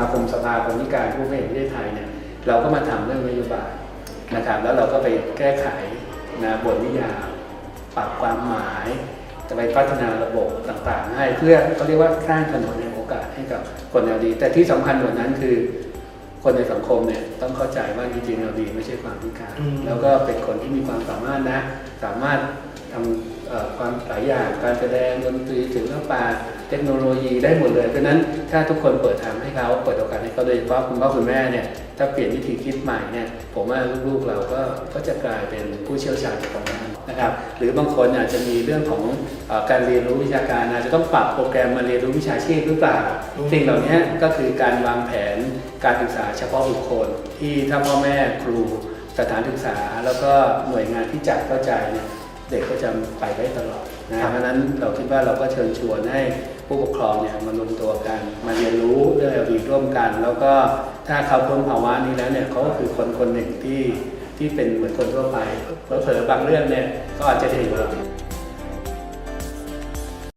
มาคมสภาคนพิการผู้ไม่เห็นประเทศไทยเนี่ยเราก็มาทำเรื่องนโยบายนะครับ แล้วเราก็ไปแก้ไขนะบทนิยามปรับความหมาย จะไปพัฒนาระบบต่างๆ ให้เพื่อเขาเรียกว่าสร้างถนนในโอกาสให้กับคนแนวดี แต่ที่สำคัญกว่านั้นคือ คนในสังคมเนี่ยต้องเข้าใจว่าจริงๆแนวดีไม่ใช่ความพิการอืมแล้วก็เป็นคนที่มีความสามารถนะ สามารถ ทำความหลายอย่างการแสดงดนตรีศิลปะเทคโนโลยีได้หมดเลยเพราะนั้นถ้าทุกคนเปิดทางให้เขาเปิดโอกาสให้เขาโดยเฉพาะคุณพ่อคุณแม่เนี่ยถ้าเปลี่ยนวิธีคิดใหม่เนี่ยผมว่าลูกๆเราก็ก็จะกลายเป็นผู้เชี่ยวชาญในตรงนั้นนะครับหรือบางคนอาจจะมีเรื่องของอการเรียนรู้วิชาการอาจจะต้องปรับโปรแกรมมาเรียนรู้วิชาชีพหรือเปล่าสิ่งเหล่านี้ก็คือการวางแผนการศึกษาเฉพาะบุคคล ที่ถ้าพ่อแม่ครูสถานศึกษาแล้วก็หน่วยงานที่จัดเข้าใจเนี่ย เด็กก็จะไปได้ตลอดนะเพราะฉะนั้นเราคิดว่าเราก็เชิญชวนให้ผู้ปกครองเนี่ยมารวมตัวกันมาเรียนรู้เรื่อง LD ร่วมกัน แล้วก็ถ้าเขาพ้นภาวะนี้แล้วเนี่ยเขาก็คือคนคนหนึ่งที่ที่เป็นเหมือนคนทั่วไปเผลอๆบางเรื่องเนี่ยก็อาจจะดีกว่าเรา